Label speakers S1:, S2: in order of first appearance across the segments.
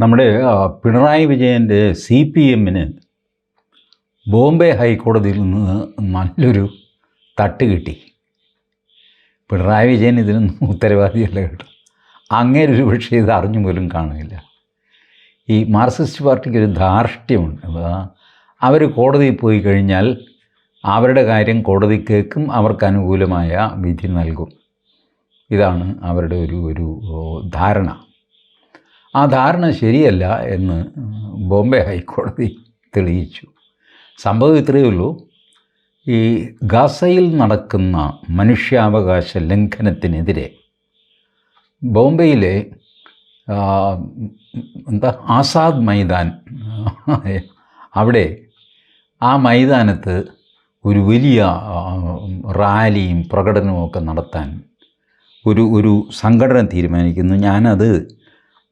S1: നമ്മുടെ പിണറായി വിജയന്റെ C P എമ്മിന് ബോംബെ ഹൈക്കോടതിയിൽ നിന്ന് നല്ലൊരു തട്ട് കിട്ടി. പിണറായി വിജയൻ ഇതിനൊന്നും ഉത്തരവാദിയല്ല കേട്ടോ. അങ്ങനെ അങ്ങേരൊരു പക്ഷേ ഇത് അറിഞ്ഞു പോലും കാണില്ല ഈ മാർക്സിസ്റ്റ് പാർട്ടിക്ക് ഒരു ധാർഷ്ട്യമുണ്ട് അവർ കോടതിയിൽ പോയി കഴിഞ്ഞാൽ അവരുടെ കാര്യം കോടതി കേൾക്കും അവർക്ക് അനുകൂലമായ വിധി നൽകും. ഇതാണ് അവരുടെ ഒരു ഒരു ധാരണ. ആ ധാരണ ശരിയല്ല എന്ന് ബോംബെ ഹൈക്കോടതി തെളിയിച്ചു. സംഭവം ഇത്രയേ ഉള്ളൂ. ഈ ഗാസയിൽ നടക്കുന്ന മനുഷ്യാവകാശ ലംഘനത്തിനെതിരെ ബോംബെയിലെ എന്താ ആസാദ് മൈതാൻ അവിടെ ആ മൈതാനത്ത് ഒരു വലിയ റാലിയും പ്രകടനവും ഒക്കെ നടത്താൻ ഒരു ഒരു സംഘടന തീരുമാനിക്കുന്നു. ഞാനത്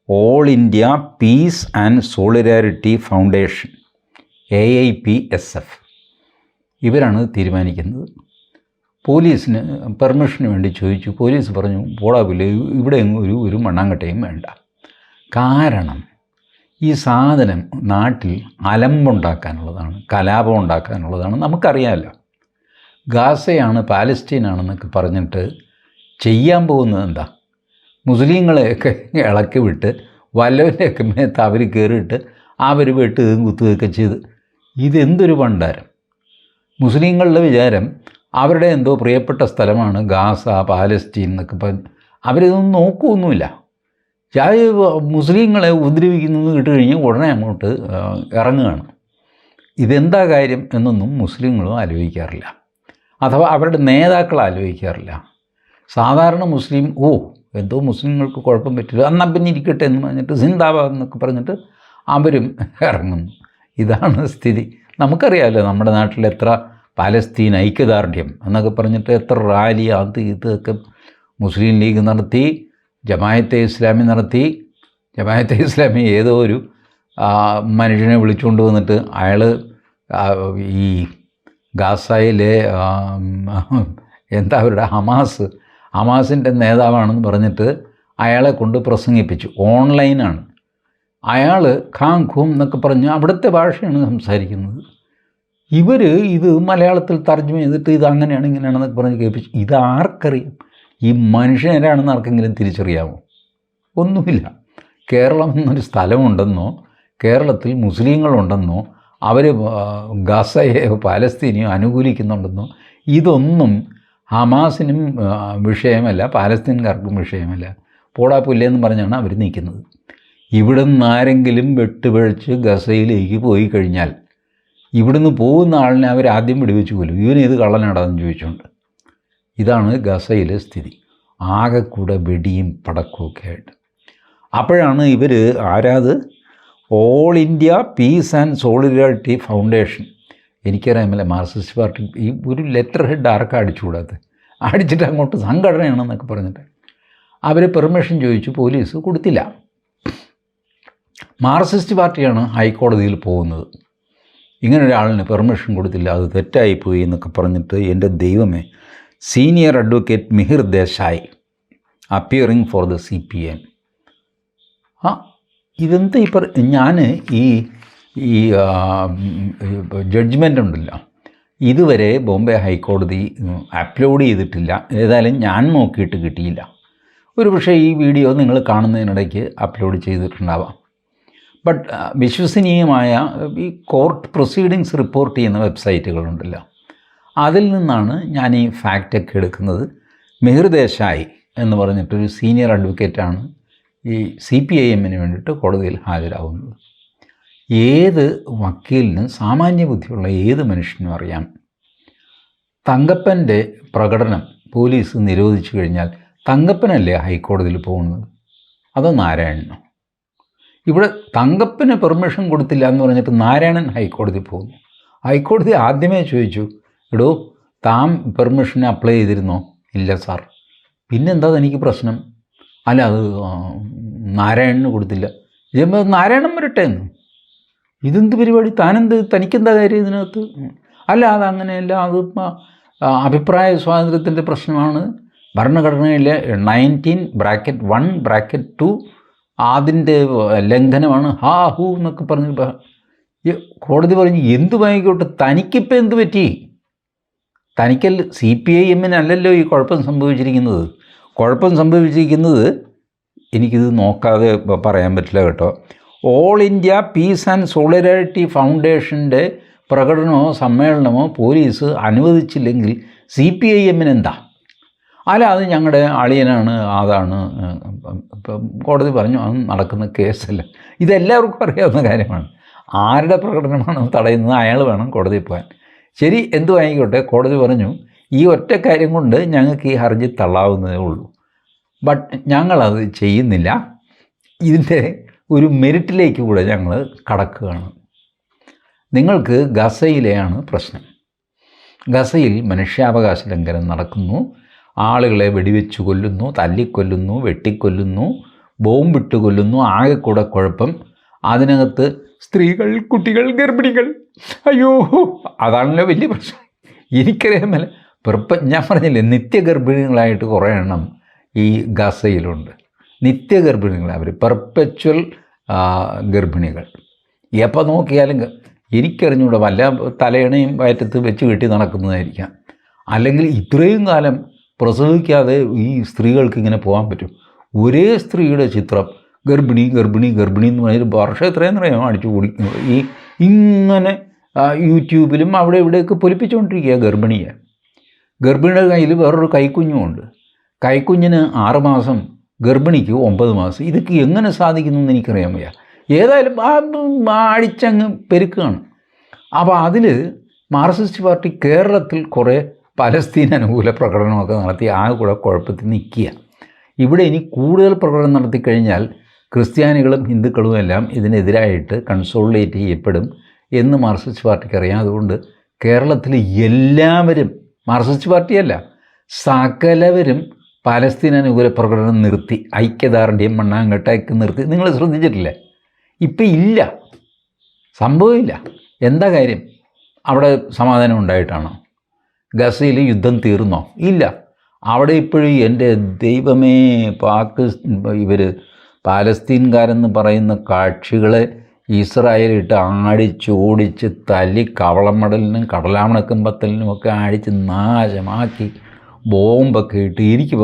S1: all India peace and solidarity foundation A I P S F ഇവരാണ് തീരുമാനിക്കുന്നത്. പോലീസിന് പെർമിഷന് വേണ്ടി ചോദിച്ചു. പോലീസ് പറഞ്ഞു പോടാവില്ല ഇവിടെ ഒരു ഒരു മണ്ണാങ്കട്ടയും വേണ്ട. കാരണം ഈ സാധനം നാട്ടിൽ അലമ്പുണ്ടാക്കാനുള്ളതാണ് കലാപം ഉണ്ടാക്കാനുള്ളതാണ് നമുക്കറിയാമല്ലോ. ഗാസയാണ് പാലസ്റ്റീനാണെന്നൊക്കെ പറഞ്ഞിട്ട് ചെയ്യാൻ പോകുന്നത് എന്താ? മുസ്ലിങ്ങളെയൊക്കെ ഇളക്കി വിട്ട് വല്ലവന്റെയൊക്കെ മേത്ത് അവർ കയറിയിട്ട് അവർ വെട്ട് കുത്തുകയൊക്കെ ചെയ്ത്. ഇതെന്തൊരു പണ്ടാരം മുസ്ലിങ്ങളുടെ വിചാരം അവരുടെ എന്തോ പ്രിയപ്പെട്ട സ്ഥലമാണ് ഗാസ പാലസ്റ്റീൻ എന്നൊക്കെ പറഞ്ഞ് അവരിതൊന്നും നോക്കുകയൊന്നുമില്ല ഞാൻ മുസ്ലിങ്ങളെ ഉപദ്രവിക്കുന്നത് കിട്ടി കഴിഞ്ഞാൽ ഉടനെ അങ്ങോട്ട് ഇറങ്ങുകയാണ്. ഇതെന്താ കാര്യം എന്നൊന്നും മുസ്ലിങ്ങളും ആലോചിക്കാറില്ല. അഥവാ അവരുടെ നേതാക്കൾ ആലോചിക്കാറില്ല. സാധാരണ മുസ്ലിം ഓ എന്തോ മുസ്ലിങ്ങൾക്ക് കുഴപ്പം പറ്റില്ല. എന്നാൽ പിന്നെ ഇരിക്കട്ടെ എന്ന് പറഞ്ഞിട്ട് സിന്ദാബാദ് എന്നൊക്കെ പറഞ്ഞിട്ട് അവരും ഇറങ്ങുന്നു. ഇതാണ് സ്ഥിതി. നമുക്കറിയാമല്ലോ നമ്മുടെ നാട്ടിൽ എത്ര പാലസ്തീൻ ഐക്യദാർഢ്യം എന്നൊക്കെ പറഞ്ഞിട്ട് എത്ര റാലി അത് ഇതൊക്കെ മുസ്ലിം ലീഗ് നടത്തി ജമായത്തെ ഇസ്ലാമി നടത്തി. ജമായത്തെ ഇസ്ലാമി ഏതോ ഒരു മനുഷ്യനെ വിളിച്ചുകൊണ്ട് വന്നിട്ട് അയാൾ ഈ ഗാസയിലെ എന്താ അവരുടെ ഹമാസ് ഹമാസിന്റെ നേതാവാണെന്ന് പറഞ്ഞിട്ട് അയാളെ കൊണ്ട് പ്രസംഗിപ്പിച്ചു. ഓൺലൈനാണ്. അയാൾ ഖാം ഖൂം എന്നൊക്കെ പറഞ്ഞ് അവിടുത്തെ ഭാഷയാണ് സംസാരിക്കുന്നത്. ഇവർ ഇത് മലയാളത്തിൽ തർജമ ചെയ്തിട്ട് ഇത് അങ്ങനെയാണ് ഇങ്ങനെയാണെന്നൊക്കെ പറഞ്ഞ് കേൾപ്പിച്ചു ഇത് ആർക്കറിയാം? ഈ മനുഷ്യനാരാണെന്ന് ആർക്കെങ്കിലും തിരിച്ചറിയാമോ ഒന്നുമില്ല. കേരളം എന്നൊരു സ്ഥലമുണ്ടെന്നോ കേരളത്തിൽ മുസ്ലിങ്ങളുണ്ടെന്നോ അവർ ഗസയെയോ പാലസ്തീനെയോ അനുകൂലിക്കുന്നുണ്ടെന്നോ ഇതൊന്നും ഹമാസിനും വിഷയമല്ല പാലസ്തീൻകാർക്കും വിഷയമല്ല. പോടാ എന്ന് പറഞ്ഞാണ് അവർ നിൽക്കുന്നത് നിന്ന് ആരെങ്കിലും വെട്ടുപിഴച്ച് ഗസയിലേക്ക് പോയി കഴിഞ്ഞാൽ ഇവിടുന്ന് പോകുന്ന ആളിനെ അവർ ആദ്യം വെടിവെച്ച് പോലും ഇവൻ കള്ളനാടാന്ന് ചോദിച്ചുകൊണ്ട് ഇതാണ് ഗസയിലെ സ്ഥിതി. ആകെ കൂടെ വെടിയും പടക്കുമൊക്കെ ആയിട്ട്. അപ്പോഴാണ് ഇവർ ആരാത്? All India peace and solidarity foundation എനിക്കറിയാമല്ലേ Marxist party ഈ ഒരു ലെറ്റർ ഹെഡ് ആർക്കാ അടിച്ചുകൂടാത്ത അടിച്ചിട്ട് അങ്ങോട്ട് സംഘടനയാണെന്നൊക്കെ പറഞ്ഞിട്ട് അവർ പെർമിഷൻ ചോദിച്ചു പോലീസ് കൊടുത്തില്ല. മാർക്സിസ്റ്റ് പാർട്ടിയാണ് ഹൈക്കോടതിയിൽ പോകുന്നത്. ഇങ്ങനെ ഒരാളിന് പെർമിഷൻ കൊടുത്തില്ല അത് തെറ്റായിപ്പോയി എന്നൊക്കെ പറഞ്ഞിട്ട് എന്റെ ദൈവമേ senior advocate Mihir Desai appearing for the C P M. ആ ഇതെന്താ ഇപ്പം ഞാൻ ഈ ഈ ജഡ്ജ്മെന്റ് ഉണ്ടല്ലോ ഇതുവരെ ബോംബെ ഹൈക്കോടതി അപ്ലോഡ് ചെയ്തിട്ടില്ല. ഏതായാലും ഞാൻ നോക്കിയിട്ട് കിട്ടിയില്ല. ഒരു പക്ഷേ ഈ വീഡിയോ നിങ്ങൾ കാണുന്നതിനിടയ്ക്ക് അപ്ലോഡ് ചെയ്തിട്ടുണ്ടാവാം. ബട്ട് വിശ്വസനീയമായ ഈ കോർട്ട് പ്രൊസീഡിങ്സ് റിപ്പോർട്ട് ചെയ്യുന്ന വെബ്സൈറ്റുകളുണ്ടല്ലോ. അതിൽ നിന്നാണ് ഞാൻ ഈ ഫാക്റ്റൊക്കെ എടുക്കുന്നത്. മെഹിർ ദേശായി എന്ന് പറഞ്ഞിട്ടൊരു സീനിയർ അഡ്വക്കേറ്റാണ് ഈ സി പി ഐ എമ്മിന് വേണ്ടിയിട്ട് കോടതിയിൽ ഹാജരാകുന്നത്. ഏത് വക്കീലിനും സാമാന്യ ബുദ്ധിയുള്ള ഏത് മനുഷ്യനും അറിയാം. തങ്കപ്പന്റെ പ്രകടനം പോലീസ് നിരോധിച്ചു കഴിഞ്ഞാൽ തങ്കപ്പനല്ലേ ഹൈക്കോടതിയിൽ പോകുന്നത്? അതോ നാരായണനോ? ഇവിടെ തങ്കപ്പന് പെർമിഷൻ കൊടുത്തില്ല എന്ന് പറഞ്ഞിട്ട് നാരായണൻ ഹൈക്കോടതി പോകുന്നു. ഹൈക്കോടതി ആദ്യമേ ചോദിച്ചു എടോ താം പെർമിഷൻ അപ്ലൈ ചെയ്തിരുന്നോ? ഇല്ല സാർ. പിന്നെന്താ തനിക്ക് പ്രശ്നം? അല്ല അത് നാരായണന് കൊടുത്തില്ല. ഇതുമ്പോൾ നാരായണൻ വരട്ടെ എന്ന്. ഇതെന്ത് പരിപാടി? താനെന്ത് തനിക്കെന്താ കാര്യം ഇതിനകത്ത്? അല്ല അതങ്ങനെയല്ല അത് അഭിപ്രായ സ്വാതന്ത്ര്യത്തിന്റെ പ്രശ്നമാണ്. ഭരണഘടനയിലെ nineteen bracket one bracket two അതിന്റെ ലംഘനമാണ്. ഹാ ഹൂ എന്നൊക്കെ പറഞ്ഞ് കോടതി പറഞ്ഞു എന്ത് വാങ്ങിക്കോട്ടെ തനിക്കിപ്പോൾ എന്ത് പറ്റി? തനിക്കല്ല സി പി ഐ എമ്മിനല്ലല്ലോ ഈ കുഴപ്പം സംഭവിച്ചിരിക്കുന്നത്. കുഴപ്പം സംഭവിച്ചിരിക്കുന്നത് എനിക്കിത് നോക്കാതെ പറയാൻ പറ്റില്ല കേട്ടോ. All India peace and solidarity ഫൗണ്ടേഷന്റെ പ്രകടനമോ സമ്മേളനമോ പോലീസ് അനുവദിച്ചില്ലെങ്കിൽ സി പി ഐ എമ്മിന് എന്താ അല്ല അത് ഞങ്ങളുടെ അളിയനാണ് അതാണ് ഇപ്പം കോടതി പറഞ്ഞു അത് നടക്കുന്ന കേസല്ല. ഇതെല്ലാവർക്കും അറിയാവുന്ന കാര്യമാണ്. ആരുടെ പ്രകടനമാണ് തടയുന്നത് അയാൾ വേണം കോടതിയിൽ പോകാൻ. ശരി എന്തു ആയിക്കോട്ടെ കോടതി പറഞ്ഞു ഈ ഒറ്റ കാര്യം കൊണ്ട് ഞങ്ങൾക്ക് ഈ ഹർജി തള്ളാവുന്നതേ ഉള്ളൂ. ബട്ട് ഞങ്ങളത് ചെയ്യുന്നില്ല. ഇതിന്റെ ഒരു മെറിറ്റിലേക്ക് കൂടെ ഞങ്ങൾ കടക്കുകയാണ്. നിങ്ങൾക്ക് ഗസയിലെയാണ് പ്രശ്നം. ഗസയിൽ മനുഷ്യാവകാശ ലംഘനം നടക്കുന്നു. ആളുകളെ വെടിവെച്ച് കൊല്ലുന്നു തല്ലിക്കൊല്ലുന്നു വെട്ടിക്കൊല്ലുന്നു ബോംബിട്ട് കൊല്ലുന്നു ആകെ കൂടെ കുഴപ്പം അതിനകത്ത് സ്ത്രീകൾ കുട്ടികൾ ഗർഭിണികൾ. അയ്യോ അതാണല്ലോ വലിയ പ്രശ്നം. എനിക്കറിയാൻ മേല പെർപ്പ ഞാൻ പറഞ്ഞില്ലേ നിത്യഗർഭിണികളായിട്ട് കുറേ എണ്ണം ഈ ഗസയിലുണ്ട്. നിത്യഗർഭിണികൾ അവർ പെർപ്പച്വൽ ഗർഭിണികൾ. എപ്പോൾ നോക്കിയാലും എനിക്കറിഞ്ഞുകൂടെ വല്ല തലയണയും വയറ്റത്ത് വെച്ച് കെട്ടി നടക്കുന്നതായിരിക്കാം. അല്ലെങ്കിൽ ഇത്രയും കാലം പ്രസവിക്കാതെ ഈ സ്ത്രീകൾക്ക് ഇങ്ങനെ പോകാൻ പറ്റും. ഒരേ സ്ത്രീയുടെ ചിത്രം ഗർഭിണി ഗർഭിണി ഗർഭിണി എന്ന് പറഞ്ഞാൽ വർഷം എത്രയും പറയാം അടിച്ചു കൂടി. ഈ ഇങ്ങനെ യൂട്യൂബിലും അവിടെ ഇവിടെയൊക്കെ പൊലിപ്പിച്ചുകൊണ്ടിരിക്കുക ഗർഭിണിയെ. ഗർഭിണിയുടെ കയ്യിൽ വേറൊരു കൈക്കുഞ്ഞുമുണ്ട്. കൈക്കുഞ്ഞിന് ആറ് മാസം ഗർഭിണിക്ക് ഒമ്പത് മാസം. ഇതൊക്കെ എങ്ങനെ സാധിക്കുന്നു എന്ന് എനിക്കറിയാൻ വയ്യ. ഏതായാലും ആ അടിച്ചങ്ങ് പെരുക്കുകയാണ്. അപ്പോൾ അതിൽ മാർക്സിസ്റ്റ് പാർട്ടി കേരളത്തിൽ കുറേ പലസ്തീൻ അനുകൂല പ്രകടനമൊക്കെ നടത്തി ആ കൂടെ കുഴപ്പത്തിൽ നിൽക്കുക. ഇവിടെ ഇനി കൂടുതൽ പ്രകടനം നടത്തിക്കഴിഞ്ഞാൽ ക്രിസ്ത്യാനികളും ഹിന്ദുക്കളും എല്ലാം ഇതിനെതിരായിട്ട് കൺസോളിഡേറ്റ് ചെയ്യപ്പെടും എന്ന് മാർക്സിസ്റ്റ് പാർട്ടിക്ക് അറിയാം. അതുകൊണ്ട് കേരളത്തിൽ എല്ലാവരും മാർക്സിസ്റ്റ് പാർട്ടിയല്ല സകലവരും പാലസ്തീൻ അനുകൂല പ്രകടനം നിർത്തി ഐക്യദാർഢ്യം മണ്ണാങ്കട്ടയൊക്കെ നിർത്തി. നിങ്ങൾ ശ്രദ്ധിച്ചിട്ടില്ലേ? ഇപ്പം ഇല്ല. സംഭവമില്ല. എന്താ കാര്യം? അവിടെ സമാധാനം ഉണ്ടായിട്ടാണോ? ഗസയിൽ യുദ്ധം തീർന്നോ? ഇല്ല. അവിടെ ഇപ്പോഴും എന്റെ ദൈവമേ പാകിസ്ഥാൻ ഇവർ പാലസ്തീൻകാരെന്ന് പറയുന്ന കാക്ഷികളെ ഇസ്രായേലിട്ട് ആടിച്ച് ഓടിച്ച് തല്ലി കവളമടലിനും കടലാമണക്കമ്പത്തലിനുമൊക്കെ അടിച്ച് നാശമാക്കി. ബോംബൊക്കെ ഇട്ട് എനിക്ക്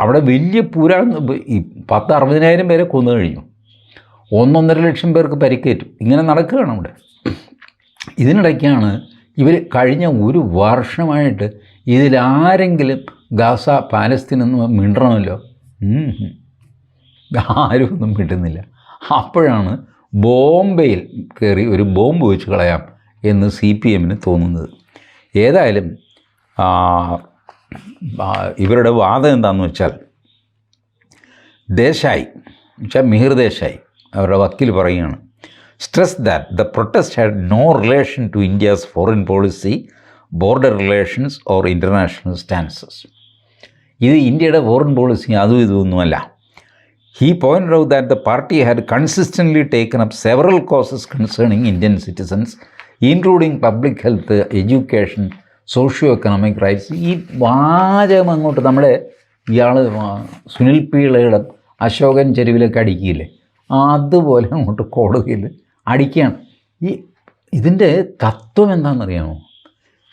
S1: അവിടെ വലിയ പുരാ ഈ പത്ത് അറുപതിനായിരം പേരെ കൊന്നു കഴിഞ്ഞു. ഒന്നൊന്നര ലക്ഷം പേർക്ക് പരിക്കേറ്റു. ഇങ്ങനെ നടക്കുകയാണ് അവിടെ. ഇതിനിടയ്ക്കാണ് ഇവർ കഴിഞ്ഞ ഒരു വർഷമായിട്ട് ഇതിലാരെങ്കിലും ഗാസ പാലസ്തീൻ എന്ന് മിണ്ടണമല്ലോ. ആരും ഒന്നും കിട്ടുന്നില്ല അപ്പോഴാണ് ബോംബെയിൽ കയറി ഒരു ബോംബ് വെച്ച് കളയാം എന്ന് സി പി എമ്മിന് തോന്നുന്നത്. ഏതായാലും ഇവരുടെ വാദം എന്താണെന്ന് വെച്ചാൽ ദേശായി വെച്ചാൽ മിഹിർ ദേശായി അവരുടെ വക്കീൽ പറയുകയാണ്. Stress that the protest had no relation to India's foreign policy border relations or international stances ഇത് ഇന്ത്യയുടെ ഫോറിൻ പോളിസി അതും ഇതൊന്നുമല്ല he point out that the party had consistently taken up several causes concerning Indian citizens including public health education socio economic rights ഈ വാചകം അങ്ങോട്ട് നമ്മുടെ ഇയാൾ സുനിൽ പീളയുടെ അശോകൻ ചെരുവിലൊക്കെ അടിക്കില്ലേ? അതുപോലെ അങ്ങോട്ട് കോടതിയിൽ അടിക്കുകയാണ്. ഈ ഇതിന്റെ തത്വം എന്താണെന്നറിയാമോ?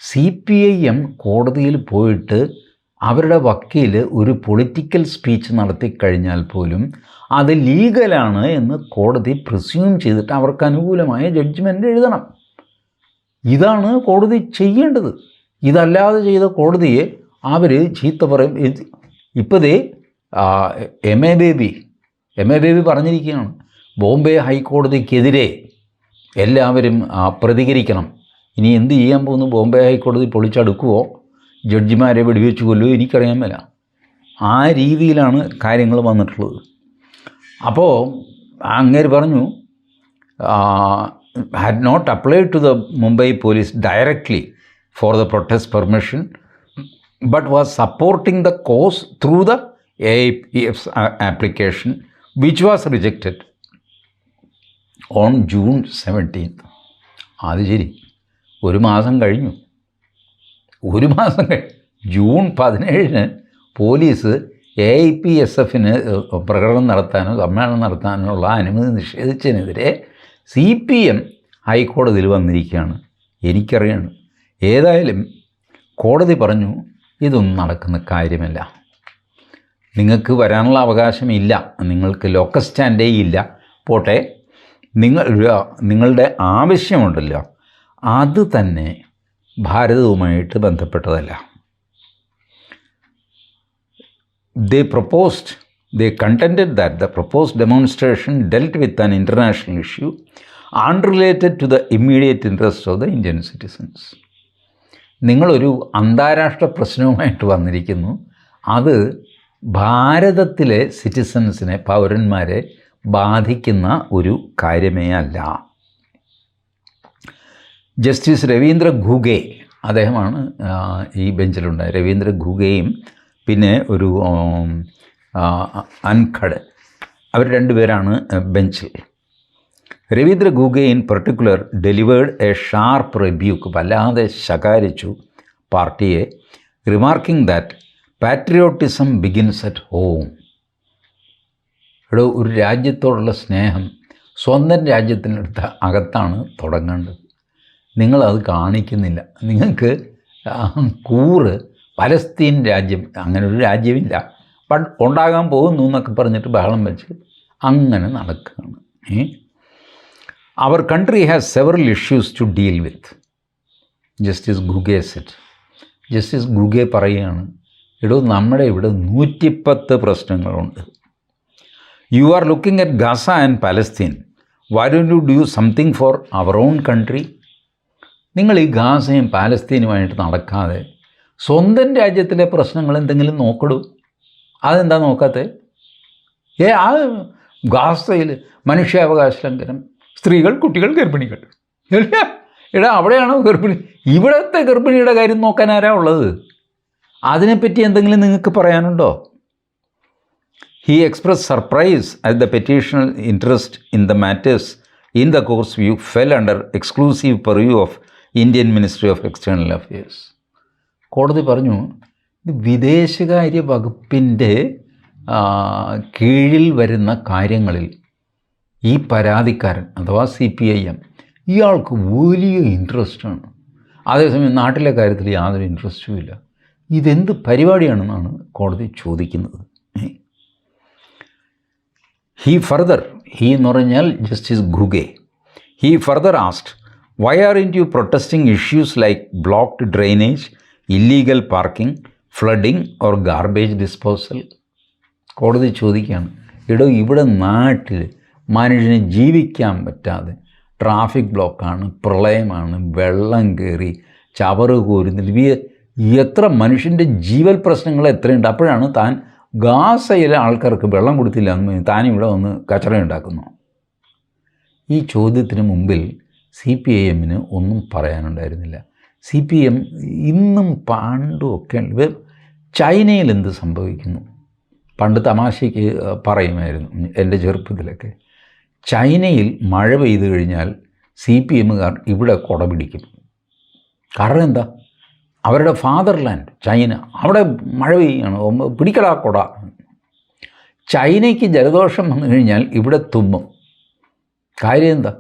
S1: സി പി ഐ എം കോടതിയിൽ പോയിട്ട് അവരുടെ വക്കീൽ ഒരു പൊളിറ്റിക്കൽ സ്പീച്ച് നടത്തി കഴിഞ്ഞാൽ പോലും അത് ലീഗലാണ് എന്ന് കോടതി പ്രിസ്യൂം ചെയ്തിട്ട് അവർക്ക് അനുകൂലമായ ജഡ്ജ്മെന്റ് എഴുതണം. ഇതാണ് കോടതി ചെയ്യേണ്ടത്. ഇതല്ലാതെ ചെയ്ത കോടതിയെ അവർ ചീത്ത പറയും. ഇപ്പോഴേ M A Baby M A Baby പറഞ്ഞിരിക്കുകയാണ് ബോംബെ ഹൈക്കോടതിക്കെതിരെ എല്ലാവരും പ്രതികരിക്കണം. ഇനി എന്ത് ചെയ്യാൻ പോകുന്നു? ബോംബെ ഹൈക്കോടതി പൊളിച്ചടുക്കുവോ? ജഡ്ജിമാരെ വെടിവെച്ച് കൊല്ലുമോ എനിക്കറിയാൻ മേല. ആ രീതിയിലാണ് കാര്യങ്ങൾ വന്നിട്ടുള്ളത്. അപ്പോൾ അങ്ങേര് പറഞ്ഞു had not applied to the Mumbai police directly. For the protest permission, but was supporting the cause through AIPF's F application, which was rejected on June 17th. അത് ശരി. ഒരു മാസം കഴിഞ്ഞു. ഒരു മാസം കഴിഞ്ഞു ജൂൺ പതിനേഴിന് police A I P S എഫിന് പ്രകടനം നടത്താനോ സമ്മേളനം നടത്താനോ ഉള്ള അനുമതി നിഷേധിച്ചതിനെതിരെ സി പി എം ഹൈക്കോടതിയിൽ വന്നിരിക്കുകയാണ്. എനിക്കറിയാണ് ഏതായാലും കോടതി പറഞ്ഞു ഇതൊന്നും നടക്കുന്ന കാര്യമല്ല. നിങ്ങൾക്ക് വരാനുള്ള അവകാശമില്ല നിങ്ങൾക്ക് ലോക്കൽ സ്റ്റാൻഡേ ഇല്ല. പോട്ടെ നിങ്ങൾ നിങ്ങളുടെ ആവശ്യമുണ്ടല്ലോ. അത് തന്നെ ഭാരതവുമായിട്ട് ബന്ധപ്പെട്ടതല്ല. The proposed the contended that the propose demonstration dealt with an international issue unrelated to the immediate interest of the Indian citizens നിങ്ങളൊരു അന്താരാഷ്ട്ര പ്രശ്നവുമായിട്ട് വന്നിരിക്കുന്നു. അത് ഭാരതത്തിലെ സിറ്റിസൻസിനെ പൗരന്മാരെ ബാധിക്കുന്ന ഒരു കാര്യമേ അല്ല. ജസ്റ്റിസ് രവീന്ദ്ര ഘുഗെ അദ്ദേഹമാണ് ഈ ബെഞ്ചിലുണ്ടായ രവീന്ദ്ര ഘുഗയും പിന്നെ ഒരു അൻഖഡ് അവർ രണ്ടുപേരാണ് ബെഞ്ചിൽ. Ravindra Ghuge in particular delivered a sharp rebuke വല്ലാതെ ശകാരിച്ചു പാർട്ടിയെ remarking that patriotism begins at home ഇവിടെ ഒരു രാജ്യത്തോടുള്ള സ്നേഹം സ്വന്തം രാജ്യത്തിനടുത്ത് അകത്താണ് തുടങ്ങേണ്ടത്. നിങ്ങളത് കാണിക്കുന്നില്ല. നിങ്ങൾക്ക് കൂറ് പലസ്തീൻ രാജ്യം അങ്ങനെ ഒരു രാജ്യമില്ല. ഉണ്ടാകാൻ പോകുന്നു എന്നൊക്കെ പറഞ്ഞിട്ട് ബഹളം വെച്ച് അങ്ങനെ നടക്കുകയാണ്. ഏ? Our country has several issues to deal with justice Ghuge said justice Ghuge പറയുകയാണ് എടോ നമ്മുടെ ഇവിടെ നൂറ്റിപ്പത്ത് പ്രശ്നങ്ങളുണ്ട്. You are looking at Gaza and Palestine why do you do something for our own country നിങ്ങൾ ഈ ഗാസയും പാലസ്തീനുമായിട്ട് നടക്കാതെ സ്വന്തം രാജ്യത്തിലെ പ്രശ്നങ്ങൾ എന്തെങ്കിലും നോക്കടൂ. അതെന്താ നോക്കാത്തത് ഏ ആ ഗാസയിൽ മനുഷ്യാവകാശ ലംഘനം. സ്ത്രീകൾ കുട്ടികൾ ഗർഭിണികൾ. എടാ അവിടെയാണോ ഗർഭിണി? ഇവിടുത്തെ ഗർഭിണിയുടെ കാര്യം നോക്കാൻ ആരാ ഉള്ളത്? അതിനെപ്പറ്റി എന്തെങ്കിലും നിങ്ങൾക്ക് പറയാനുണ്ടോ? He express surprise at the petitional interest in the matters in the course view fell under exclusive purview of Indian ministry of external affairs കോടതി പറഞ്ഞു വിദേശകാര്യ വകുപ്പിന്റെ കീഴിൽ വരുന്ന കാര്യങ്ങളിൽ ഈ പരാതിക്കാരൻ അഥവാ സി പി ഐ എം ഇയാൾക്ക് വലിയ ഇൻട്രസ്റ്റാണ് അതേസമയം നാട്ടിലെ കാര്യത്തിൽ യാതൊരു ഇൻട്രസ്റ്റും ഇല്ല. ഇതെന്ത് പരിപാടിയാണെന്നാണ് കോടതി ചോദിക്കുന്നത്. ഹീ ഫർദർ ഹീ എന്ന് പറഞ്ഞാൽ justice Ghuge he further asked why are in you protesting issues like blocked drainage illegal parking flooding or garbage disposal കോടതി ചോദിക്കുകയാണ് എടോ ഇവിടെ നാട്ടിൽ മനുഷ്യന് ജീവിക്കാൻ പറ്റാതെ ട്രാഫിക് ബ്ലോക്കാണ് പ്രളയമാണ് വെള്ളം കയറി ചവറ് കോരുന്നില്ല എത്ര മനുഷ്യന്റെ ജീവൽ പ്രശ്നങ്ങൾ എത്രയുണ്ട്. അപ്പോഴാണ് താൻ ഗാസയിലെ ആൾക്കാർക്ക് വെള്ളം കൊടുത്തില്ല എന്ന് താൻ ഇവിടെ വന്ന് കച്ചറ ഉണ്ടാക്കുന്നു. ഈ ചോദ്യത്തിന് മുമ്പിൽ സി പി ഐ എമ്മിന് ഒന്നും പറയാനുണ്ടായിരുന്നില്ല. സി പി എം ഇന്നും പണ്ടും ഒക്കെ ചൈനയിൽ എന്ത് സംഭവിക്കുന്നു? പണ്ട് തമാശയ്ക്ക് പറയുമായിരുന്നു എന്റെ ചെറുപ്പത്തിലൊക്കെ. ചൈനയിൽ മഴ പെയ്തു കഴിഞ്ഞാൽ സി പി എമ്മുകാർ ഇവിടെ കുട പിടിക്കും. കാരണം എന്താ? അവരുടെ ഫാദർലാൻഡ് ചൈന അവിടെ മഴ പെയ്യാണ്. പിടിക്കടാ കുട. ചൈനയ്ക്ക് ജലദോഷം വന്നു കഴിഞ്ഞാൽ ഇവിടെ തുമ്മും. കാര്യം എന്താ?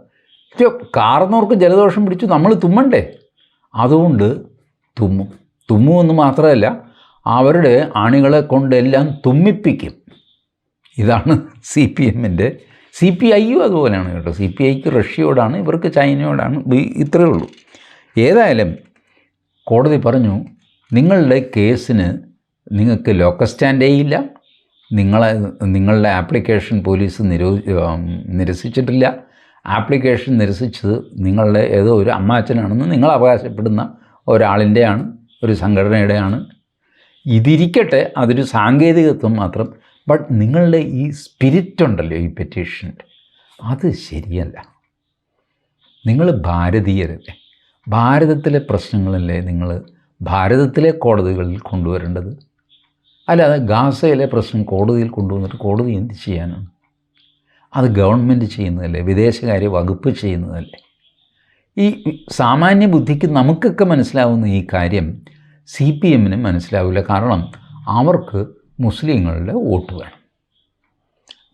S1: കാർന്നവർക്ക് ജലദോഷം പിടിച്ചു നമ്മൾ തുമ്മണ്ടേ? അതുകൊണ്ട് തുമ്മും. തുമ്മുമെന്ന് മാത്രമല്ല അവരുടെ ആണികളെ കൊണ്ടെല്ലാം തുമ്മിപ്പിക്കും. ഇതാണ് സി പി എമ്മിന്റെ സി പി ഐയും അതുപോലെയാണ് കേട്ടോ. സി പി ഐക്ക് റഷ്യയോടാണ് ഇവർക്ക് ചൈനയോടാണ് ഇത് ഇത്രയേ ഉള്ളൂ. ഏതായാലും കോടതി പറഞ്ഞു നിങ്ങളുടെ കേസിന് നിങ്ങൾക്ക് ലോക്കൽ സ്റ്റാൻഡേ ഇല്ല നിങ്ങളെ നിങ്ങളുടെ ആപ്ലിക്കേഷൻ പോലീസ് നിരോ നിരസിച്ചിട്ടില്ല. ആപ്ലിക്കേഷൻ നിരസിച്ചത് നിങ്ങളുടെ ഏതോ ഒരു അമ്മാച്ചനാണെന്ന് നിങ്ങൾ അവകാശപ്പെടുന്ന ഒരാളിന്റെയാണ് ഒരു സംഘടനയുടെയാണ്. ഇതിരിക്കട്ടെ അതൊരു സാങ്കേതികത്വം മാത്രം. ബട്ട് നിങ്ങളുടെ ഈ സ്പിരിറ്റ് ഉണ്ടല്ലോ ഈ പെറ്റീഷന്റെ അത് ശരിയല്ല. നിങ്ങൾ ഭാരതീയരല്ലേ? ഭാരതത്തിലെ പ്രശ്നങ്ങളല്ലേ നിങ്ങൾ ഭാരതത്തിലെ കോടതികളിൽ കൊണ്ടുവരേണ്ടത്? അല്ലാതെ ഗാസയിലെ പ്രശ്നം കോടതിയിൽ കൊണ്ടുവന്നിട്ട് കോടതി എന്ത് ചെയ്യാനാണ്? അത് ഗവൺമെന്റ് ചെയ്യുന്നതല്ലേ? വിദേശകാര്യ വകുപ്പ് ചെയ്യുന്നതല്ലേ? ഈ സാമാന്യ ബുദ്ധിക്ക് നമുക്കൊക്കെ മനസ്സിലാവുന്ന ഈ കാര്യം സി പി എമ്മിന് മനസ്സിലാവില്ല. കാരണം അവർക്ക് മുസ്ലിങ്ങളുടെ വോട്ട് വേണം.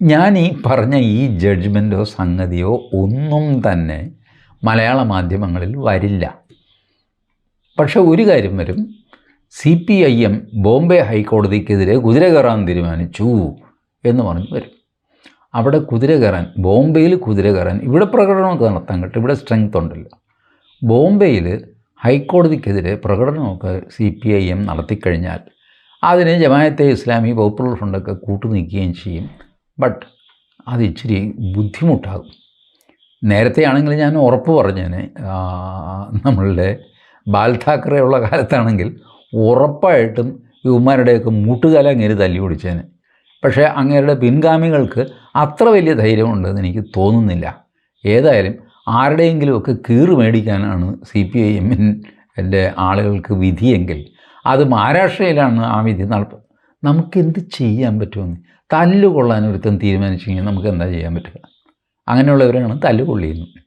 S1: ഞാൻ ഈ പറഞ്ഞ ഈ ജഡ്ജ്മെന്റോ സംഗതിയോ ഒന്നും തന്നെ മലയാള മാധ്യമങ്ങളിൽ വരില്ല. പക്ഷെ ഒരു കാര്യം വരും. C P I M Bombay ഹൈക്കോടതിക്കെതിരെ കുതിര കയറാൻ തീരുമാനിച്ചു എന്ന് പറഞ്ഞ് വരും. അവിടെ കുതിര കയറാൻ ബോംബെയിൽ കുതിര കയറാൻ ഇവിടെ പ്രകടനമൊക്കെ നടത്താൻ കിട്ടും. ഇവിടെ സ്ട്രെങ്ത് ഉണ്ടല്ലോ. ബോംബെയിൽ ഹൈക്കോടതിക്കെതിരെ പ്രകടനമൊക്കെ സി പി ഐ എം നടത്തിക്കഴിഞ്ഞാൽ അതിന് ജമായത്തെ ഇസ്ലാമി പോപ്പുലർ ഫ്രണ്ടൊക്കെ കൂട്ടുനിൽക്കുകയും ചെയ്യും. ബട്ട് അത് ഇച്ചിരി ബുദ്ധിമുട്ടാകും. നേരത്തെ ആണെങ്കിൽ ഞാൻ ഉറപ്പ് പറഞ്ഞേനെ നമ്മളുടെ ബാൽ താക്കറെ ഉള്ള കാലത്താണെങ്കിൽ ഉറപ്പായിട്ടും ഇവന്മാരുടെയൊക്കെ മുട്ടുകാല അങ്ങേര് തല്ലി പിടിച്ചേനെ പക്ഷേ അങ്ങേരുടെ പിൻഗാമികൾക്ക് അത്ര വലിയ ധൈര്യമുണ്ടെന്ന് എനിക്ക് തോന്നുന്നില്ല. ഏതായാലും ആരുടെയെങ്കിലുമൊക്കെ കീറ് മേടിക്കാനാണ് സി പി ഐ എമ്മിന്റെ ആളുകൾക്ക് വിധിയെങ്കിൽ അത് മഹാരാഷ്ട്രയിലാണ് ആ വിധി നടപ്പ്. നമുക്കെന്ത് ചെയ്യാൻ പറ്റുമെന്ന്? തല്ലുകൊള്ളാൻ ഒരുത്തൻ തീരുമാനിച്ചെങ്കിൽ നമുക്ക് എന്താ ചെയ്യാൻ പറ്റുക? അങ്ങനെയുള്ളവരാണ് തല്ലുകൊള്ളിയുന്നത്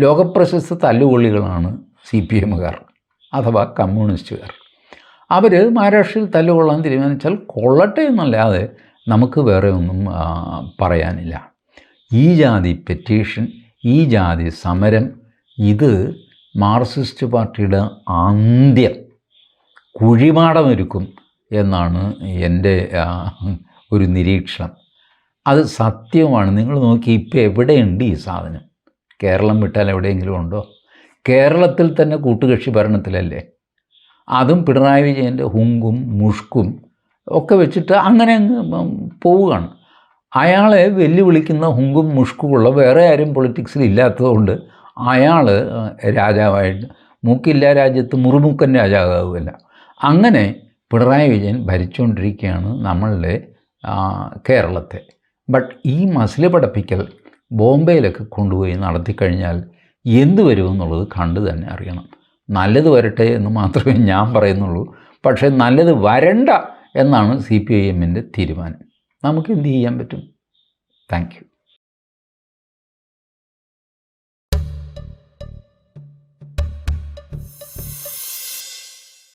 S1: ലോകപ്രശസ്ത തല്ലുകൊള്ളികളാണ് സി പി എമ്മുകാർ അഥവാ കമ്മ്യൂണിസ്റ്റുകാർ. അവർ മഹാരാഷ്ട്രയിൽ തല്ലുകൊള്ളാൻ തീരുമാനിച്ചാൽ കൊള്ളട്ടെ എന്നല്ലാതെ നമുക്ക് വേറെ ഒന്നും പറയാനില്ല. ഈ ജാതി പെറ്റീഷൻ ഈ ജാതി സമരം ഇത് മാർക്സിസ്റ്റ് പാർട്ടിയുടെ അന്ത്യം. കുഴിമാടമൊരുക്കും എന്നാണ് എന്റെ ഒരു നിരീക്ഷണം. അത് സത്യമാണ് നിങ്ങൾ നോക്കി ഇപ്പോൾ എവിടെയുണ്ട് ഈ സാധനം? കേരളം വിട്ടാൽ എവിടെയെങ്കിലും ഉണ്ടോ? കേരളത്തിൽ തന്നെ കൂട്ടുകക്ഷി ഭരണത്തിലല്ലേ? അതും പിണറായി വിജയന്റെ ഹുങ്കും മുഷ്കും ഒക്കെ വെച്ചിട്ട് അങ്ങനെ അങ്ങ് പോവുകയാണ്. അയാളെ വെല്ലുവിളിക്കുന്ന ഹുങ്കും മുഷ്കുമുള്ള വേറെ ആരും പൊളിറ്റിക്സിൽ ഇല്ലാത്തതുകൊണ്ട് അയാൾ രാജാവായിട്ട് മൂക്കില്ലാ രാജ്യത്ത് മുറുമുക്കൻ രാജാവാകുമല്ല അങ്ങനെ പിണറായി വിജയൻ ഭരിച്ചുകൊണ്ടിരിക്കുകയാണ് നമ്മളുടെ കേരളത്തെ. ബട്ട് ഈ മസിൽ പഠിപ്പിക്കൽ ബോംബെയിലൊക്കെ കൊണ്ടുപോയി നടത്തിക്കഴിഞ്ഞാൽ എന്ത് വരുമെന്നുള്ളത് കണ്ടു തന്നെ അറിയണം. നല്ലത് വരട്ടെ എന്ന് മാത്രമേ ഞാൻ പറയുന്നുള്ളൂ. പക്ഷേ നല്ലത് വരണ്ട എന്നാണ് സി പി ഐ എമ്മിന്റെ തീരുമാനം. നമുക്ക് എന്ത് ചെയ്യാൻ പറ്റും? താങ്ക്